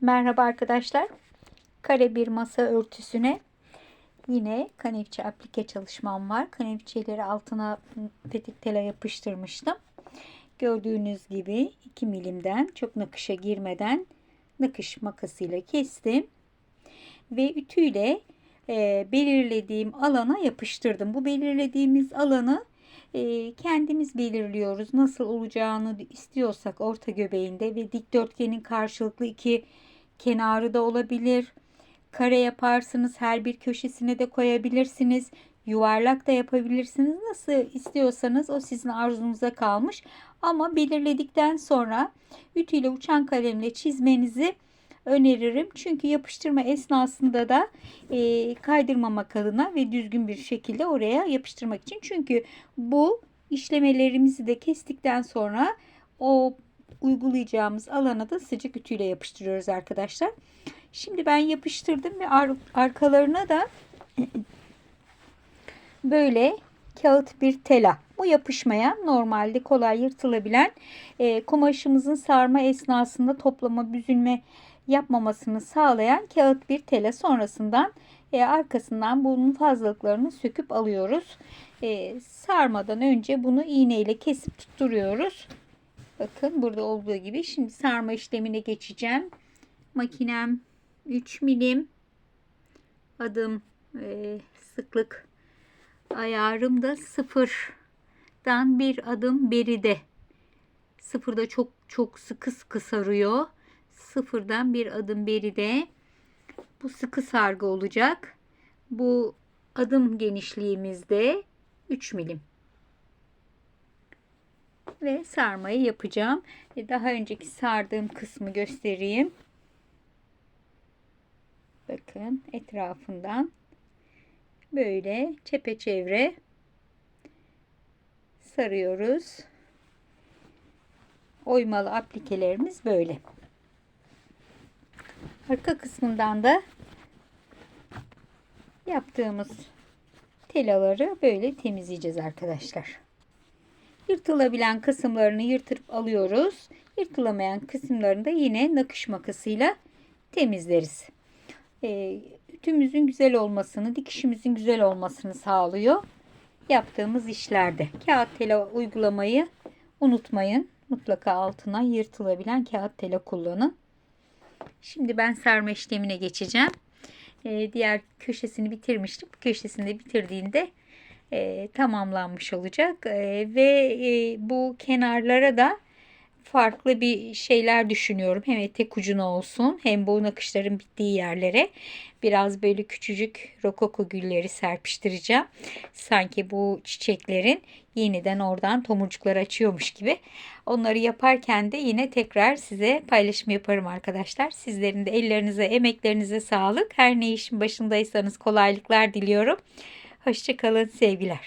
Merhaba arkadaşlar. Kare bir masa örtüsüne yine kanevçe aplike çalışmam var. Kanevçeleri altına petik tela yapıştırmıştım. Gördüğünüz gibi 2 milimden çok nakışa girmeden nakış makasıyla kestim. Ve ütüyle e, belirlediğim alana yapıştırdım. Bu belirlediğimiz alanı e, kendimiz belirliyoruz. Nasıl olacağını istiyorsak orta göbeğinde ve dikdörtgenin karşılıklı iki kenarı da olabilir. Kare yaparsınız her bir köşesine de koyabilirsiniz. Yuvarlak da yapabilirsiniz. Nasıl istiyorsanız o sizin arzunuza kalmış. Ama belirledikten sonra ütüyle uçan kalemle çizmenizi öneririm. Çünkü yapıştırma esnasında da e, kaydırmamak adına ve düzgün bir şekilde oraya yapıştırmak için. Çünkü bu işlemelerimizi de kestikten sonra o uygulayacağımız alana da sıcak ütüyle yapıştırıyoruz arkadaşlar. Şimdi ben yapıştırdım ve ar arkalarına da böyle kağıt bir tela. Bu yapışmayan normalde kolay yırtılabilen e, kumaşımızın sarma esnasında toplama büzülme yapmamasını sağlayan kağıt bir tela sonrasından e, arkasından bunun fazlalıklarını söküp alıyoruz. E, sarmadan önce bunu iğne ile kesip tutturuyoruz. Bakın burada olduğu gibi. Şimdi sarma işlemine geçeceğim. Makinem 3 milim. Adım e, sıklık ayarım da sıfırdan bir adım beride. Sıfırda çok çok sıkı sıkı sarıyor. Sıfırdan bir adım beride. Bu sıkı sargı olacak. Bu adım genişliğimizde 3 milim ve sarmayı yapacağım. E, daha önceki sardığım kısmı göstereyim. Bakın etrafından böyle çepeçevre sarıyoruz. Oymalı aplikelerimiz böyle. Arka kısmından da yaptığımız telaları böyle temizleyeceğiz arkadaşlar. Yırtılabilen kısımlarını yırtırıp alıyoruz. Yırtılamayan kısımlarını da yine nakış makasıyla temizleriz. E, ütümüzün güzel olmasını, dikişimizin güzel olmasını sağlıyor. Yaptığımız işlerde. Kağıt tela uygulamayı unutmayın. Mutlaka altına yırtılabilen kağıt tela kullanın. Şimdi ben sarma işlemine geçeceğim. E, diğer köşesini bitirmiştim. Köşesini de bitirdiğinde e, tamamlanmış olacak e, ve e, bu kenarlara da farklı bir şeyler düşünüyorum. Hem etek ucuna olsun hem bu nakışların bittiği yerlere biraz böyle küçücük rokoko gülleri serpiştireceğim. Sanki bu çiçeklerin yeniden oradan tomurcuklar açıyormuş gibi. Onları yaparken de yine tekrar size paylaşım yaparım arkadaşlar. Sizlerin de ellerinize, emeklerinize sağlık. Her ne işin başındaysanız kolaylıklar diliyorum. Hoşçakalın sevgiler.